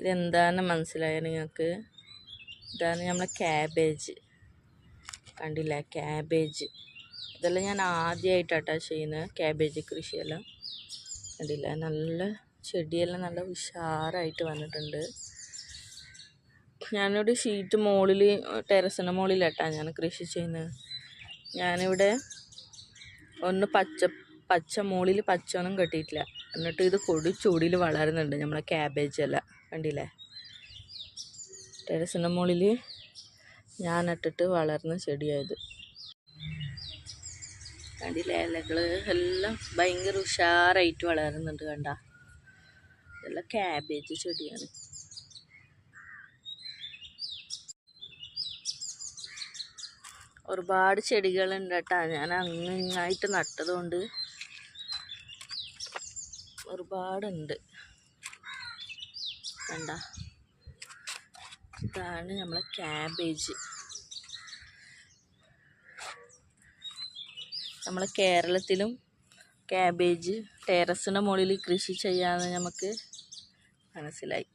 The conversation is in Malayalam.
ഇതെന്താന്ന് മനസ്സിലായോ നിങ്ങൾക്ക്? ഇതാണ് നമ്മളെ ക്യാബേജ് കണ്ടില്ല? ക്യാബേജ് ഇതെല്ലാം ഞാൻ ആദ്യമായിട്ടാട്ടാ ചെയ്യുന്നത് ക്യാബേജ് കൃഷിയെല്ലാം. കണ്ടില്ല? നല്ല ചെടിയെല്ലാം നല്ല ഉഷാറായിട്ട് വന്നിട്ടുണ്ട്. ഞാനിവിടെ ഷീറ്റ് മുകളിൽ ടെറസിന്റെ മുകളിലാട്ടാ ഞാൻ കൃഷി ചെയ്യുന്നത്. ഞാനിവിടെ ഒന്ന് പച്ച പച്ച മുകളിൽ പച്ചയൊന്നും കെട്ടിയിട്ടില്ല. എന്നിട്ട് ഇത് കൊടി ചൂടിൽ വളരുന്നുണ്ട് നമ്മളെ ക്യാബേജ് എല്ലാം കണ്ടില്ലേ? ടെറസിന്റെ മുകളിൽ ഞാൻ ഇട്ടിട്ട് വളർന്ന ചെടിയായത്. കണ്ടില്ലേ? ഇലകൾ എല്ലാം ഭയങ്കര ഉഷാറായിട്ട് വളരുന്നുണ്ട് കണ്ട. ഇതെല്ലാം ക്യാബേജ് ചെടിയാണ്. ഒരുപാട് ചെടികളുണ്ട് കേട്ടാ. ഞാൻ അങ്ങായിട്ട് നട്ടതുകൊണ്ട് ഒരുപാടുണ്ട്. കണ്ട? ഇതാണ് നമ്മളെ ക്യാബേജ് നമ്മളെ കേരളത്തിലും ക്യാബേജ് ടെറസിന്റെ മുകളിൽ കൃഷി ചെയ്യാമെന്ന് നമുക്ക് മനസ്സിലായി.